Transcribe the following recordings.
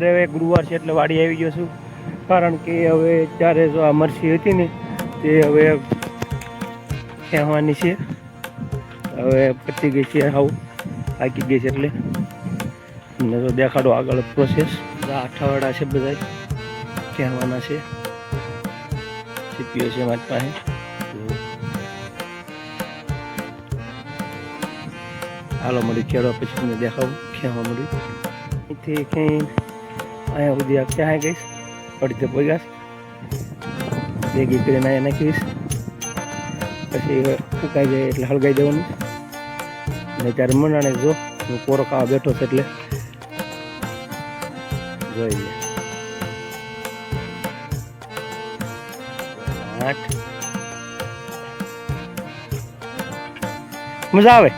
અત્યારે હવે ગુરુવાર છે એટલે વાડી આવી ગયો છું. કારણ કે હવે ત્યારે જો આ મરસી હતી ને, તે હવે ખેવાની છે. હવે પતી ગઈ છે હાવ, થાકી ગઈ છે એટલે. તમને તો દેખાડો આગળ પ્રોસેસ અઠાવાડા છે બધા કહેવાના છે. સીપીઓ છે મારી પાસે. હાલો, મળી ખેડવા પછી તમને દેખાવું. ખેવા મળ્યું અહીંથી કંઈ અહીંયા સુધી આ ક્યાં ગઈશ? અડધે પગાસ ભેગી કરીને અહીંયા નાખીશ. પછી સુકાઈ જાય એટલે હળગાઈ દેવાનું. ને ત્યારે મનાણે જો, હું પોરો ખાવા બેઠો છે એટલે. જોઈ લે. આઠ. મજા આવે?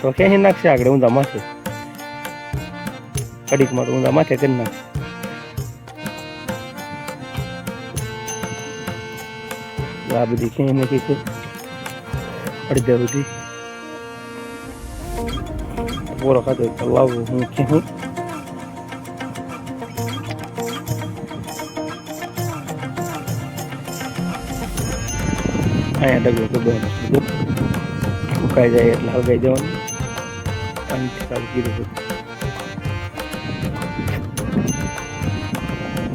તો ક્યાંય નાખશે આગળ? ઊંધા માથે. કડીકમાં તો ઊંધા માથે કરી નાખ. આ બધી ક્યાંય નાખી છે અડધા સુધી. પોરો ખાતો હોય તો લાવવું હું ક્યાં અહીંયા ડગલો તો બેન સુકાઈ જાય એટલે હલગાઈ જવાનું. પાણીથી ચાલુ કીધું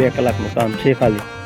બે કલાકનું કામ છે ખાલી.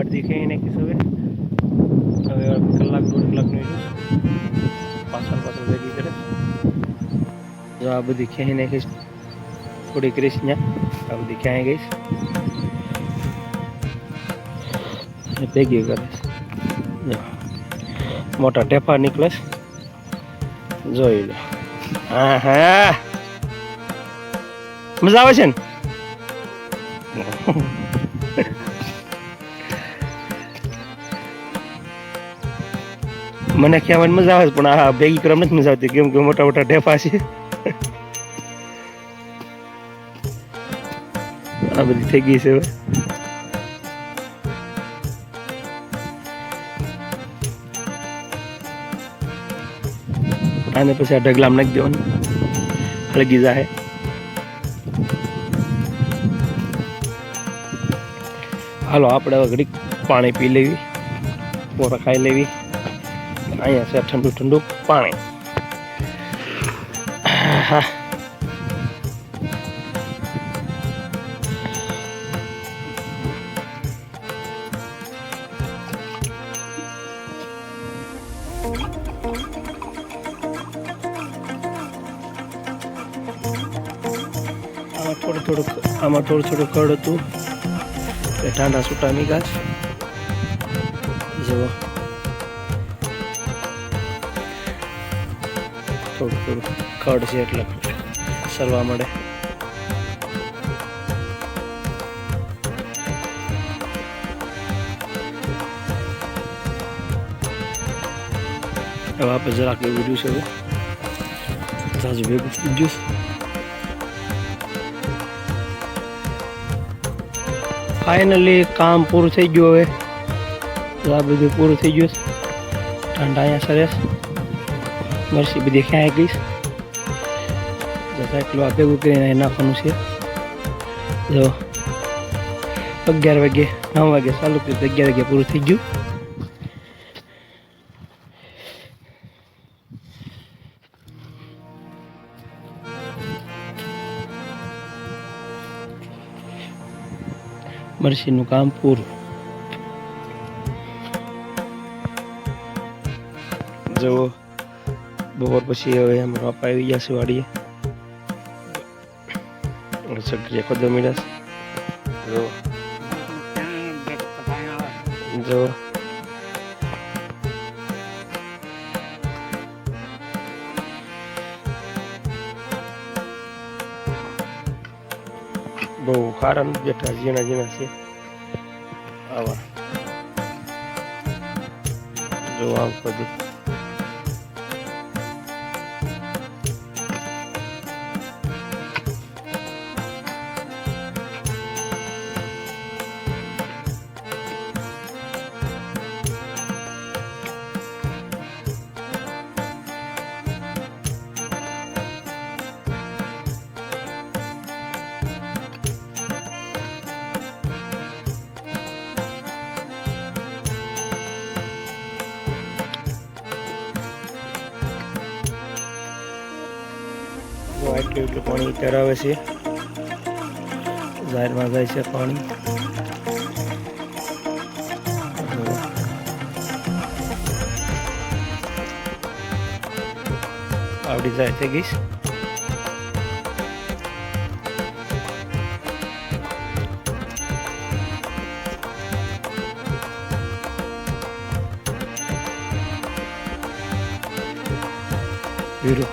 જો અડધી ખાઈ નાખીશ હવે હવે કલાક, દોઢ કલાકનું એટલું પાછળ પાછળ ભેગી કરે. જો આ બધી ખેંચી નાખીશ. થોડી કરીશ ત્યાં આ બધી ક્યાંય ગઈશ. ભેગી કરીશ મોટા ટેપા નીકળે જોઈ લો. હા હા. મજા આવે છે ને? મને કહેવાની મજા આવે છે, પણ આ ભેગી કરવા નથી મજા આવતી કેમ કે મોટા મોટા ઢેફા છે. આ બધી થઈ ગઈ છે હવે. આને પછી આ ઢગલામાં નાખી દેવાનું. હળગી જાય. હાલો આપણે હવે ઘડીક પાણી પી લેવી પોરા ખાઈ લેવી. અહીંયા છે ઠંડુ ઠંડુ પાણી. હા. થોડું થોડું આમાં થોડું થોડું કડ હતું. એ ઠંડા છૂટા મીગા છે થોડું થોડું ખડ છે એટલે સરવા મળે. હવે આપણે જરાક એવું છે હવે જાજુ કામ પૂરું થઈ ગયું હવે. આ બધું પૂરું થઈ ગયું ઠંડા અહીંયા સરસ. મરસી બધી ક્યાં ગઈશ બસ એટલું આ ભેગું કરીને નાખવાનું છે જો અગિયાર વાગે નવ વાગે ચાલુ કર્યું અગિયાર વાગે પૂરું થઈ ગયું મરસીનું કામ પૂરું જુઓ Bukankah sih, ya mau apa ya? Biaya sebari. Sebagai contoh, miras. Do. Bukan? Biar dia એટલું પાણી તરાવે છે. જાહેરમાં જાય છે પાણી. આવડી જાય છે ગીસ.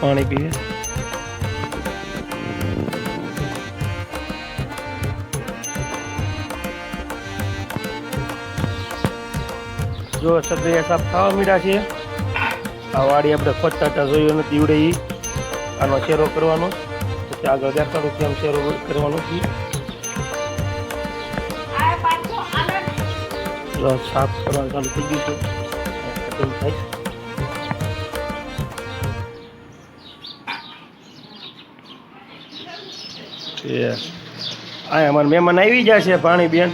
પાણી પીવે જો સગડિયા સાફ ખાવા મીડા છે. આ વાડી આપણે ખોદતા હતા જોયું નથી ઉડે એ આનો શેરો કરવાનો. પછી આગળ દેખાડું કેમ શેરો કરવાનો છે. સાફ કરવાનું ચાલુ થઈ ગયું છે. થાય. આ અમારા મહેમાન આવી ગયા છે પાણી બેન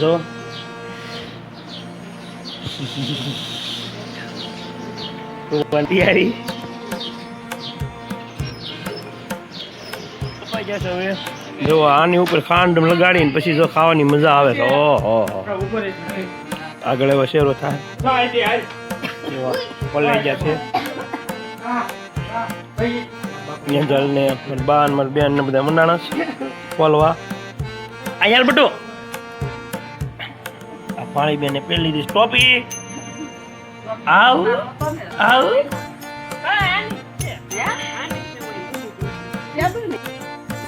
જો. જશે હવે જો આની ઉપર ખાંડ લગાડીને પછી જો ખાવાની મજા આવે તો, ઓહો આગળ એવો શેરો થાય. પલાઈ ગયા છે. નેજલ ને બાન, મારી બેન ને બધા મંડાણા છે. પોલવા. આ બટુ. પાણી બેને પેલી લીધી ટોપી આવ આવ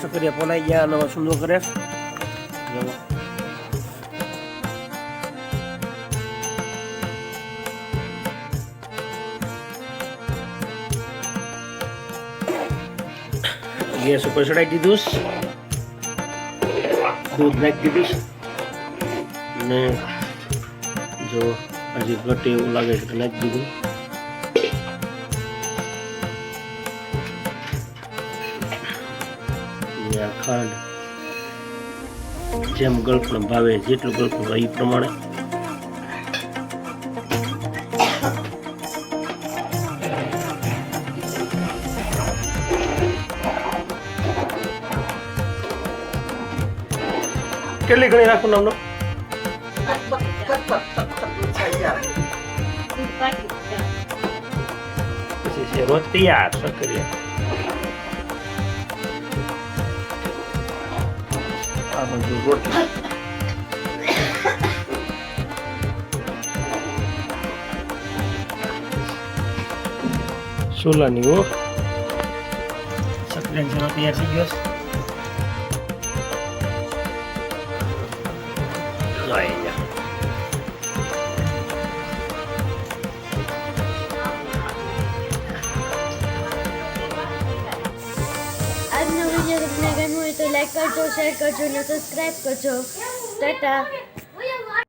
સકરિયા પોલાઈ ગયા નવા સુંદર કરે. ગેસ ઉપર ચડાવી દીધું. દૂધ નાખી દીધું ને જો હજી ઘટે એવું લાગે છે તો નાખી દીધું ને આ ખાંડ જેમ ગળપણ ભાવે જેટલું ગળપણ ભાવે એ પ્રમાણે કેટલી ઘણી રાખું નામનો પછી છે રોજ તૈયાર સક્રિયા આ બધું રોટલી સોલાની ઓ સક્રિયા જેનો તૈયાર થઈ ગયો છે. કરજો શેર કરજો અને સબસ્ક્રાઈબ કરજો. ટાટા